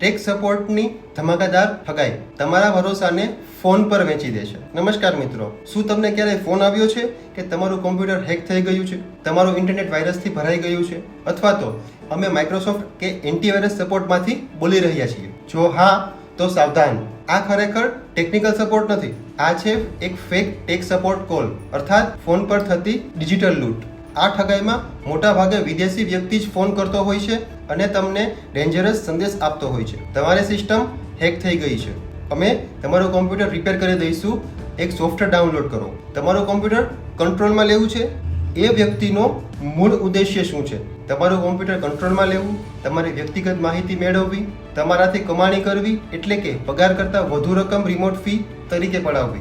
Tech સપોર્ટની ધમાકાદાર ઠગાઈ તમારા ભરોસાને phone પર વેચી દેશે નમસ્કાર મિત્રો, શું તમને ક્યારેય ફોન આવ્યો છે કે તમારું કોમ્પ્યુટર હેક થઈ ગયું છે? તમારું ઇન્ટરનેટ વાયરસથી ભરાઈ ગયું છે? અથવા તો અમે માઇક્રોસોફ્ટ કે એન્ટીવાયરસ સપોર્ટમાંથી બોલી રહ્યા છીએ? જો હા, તો સાવધાન. આ ખરેખર ટેકનિકલ સપોર્ટ નથી. આ છે એક ફેક ટેક સપોર્ટ કોલ અર્થાત ફોન પર થતી ડિજિટલ લૂંટ. આ ઠગાઈમાં મોટા ભાગે વિદેશી વ્યક્તિ જ ફોન કરતો હોય છે અને તમને ડેન્જરસ સંદેશ આપતો હોય છે. તમારી સિસ્ટમ હેક થઈ ગઈ છે. અમે તમારું કોમ્પ્યુટર રિપેર કરી દઈશું. એક સોફ્ટવેર ડાઉનલોડ કરો. તમારું કોમ્પ્યુટર કંટ્રોલમાં લેવું છે? એ વ્યક્તિનો મૂળ ઉદ્દેશ્ય શું છે? તમારું કોમ્પ્યુટર કંટ્રોલમાં લેવું, તમારી વ્યક્તિગત માહિતી મેળવવી, તમારાથી કમાણી કરવી, એટલે કે પગાર કરતાં વધુ રકમ રિમોટ ફી તરીકે પડાવવી.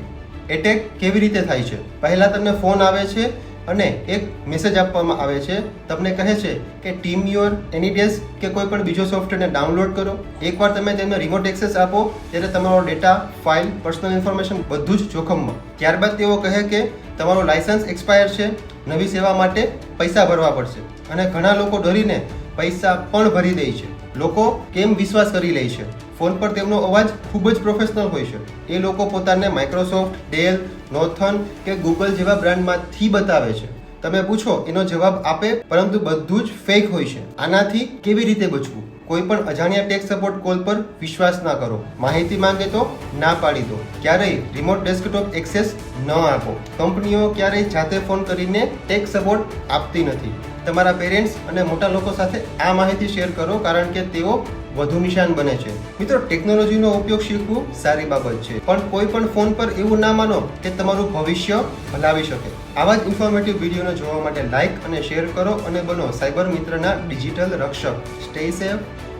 એટેક કેવી રીતે થાય છે? પહેલાં તમને ફોન આવે છે અને એક મેસેજ આપવામાં આવે છે. તમને કહે છે કે ટીમ યોર એનીડેસ કે કોઈ પણ બીજો સોફ્ટવેરને ડાઉનલોડ કરો. એકવાર તમે તેમને રિમોટ એક્સેસ આપો, ત્યારે તમારો ડેટા ફાઇલ પર્સનલ ઇન્ફોર્મેશન બધું જ જોખમમાં. ત્યારબાદ તેઓ કહે કે, તમારો લાયસન્સ એક્સપાયર છે. નવી સેવા માટે પૈસા ભરવા પડશે. અને ઘણા લોકો ડરીને પૈસા પણ ભરી દે છે. લોકો કેમ વિશ્વાસ કરી લે છે? ફોન પર તેમનો અવાજ ખૂબ જ પ્રોફેશનલ હોય છે. એ લોકો પોતાને માઇક્રોસોફ્ટ ડેલ નોથન કે ગૂગલ જેવા બ્રાન્ડમાંથી બતાવે છે. તમે પૂછો, એનો જવાબ આપે, પરંતુ બધું જ ફેક હોય છે. આનાથી કેવી રીતે બચવું? કોઈ પણ અજાણ્યા ટેક સપોર્ટ કોલ પર વિશ્વાસ ના કરો. માહિતી માંગે તો ના પાડી દો. ક્યારેય રિમોટ ડેસ્કટોપ એક્સેસ ન આપો. કંપનીઓ ક્યારેય જાતે ફોન કરીને ટેક સપોર્ટ આપતી નથી. તમારા પેરેન્ટ્સ અને મોટા લોકો સાથે આ માહિતી શેર કરો, કારણ કે તેઓ વધુ નિશાન બને છે. મિત્રો, ટેકનોલોજીનો ઉપયોગ શીખવું સારી બાબત છે. પણ કોઈ પણ ફોન પર એવું ના માનો કે તમારું ભવિષ્ય ભલાવી શકે. આવા જ ઇન્ફોર્મેટિવ વિડીયોને જોવા માટે લાઇક અને શેર કરો અને બનો સાયબર મિત્રના ડિજિટલ રક્ષક. સ્ટે સેફ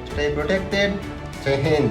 સ્ટે પ્રોટેક્ટેડ જય હિન્દ.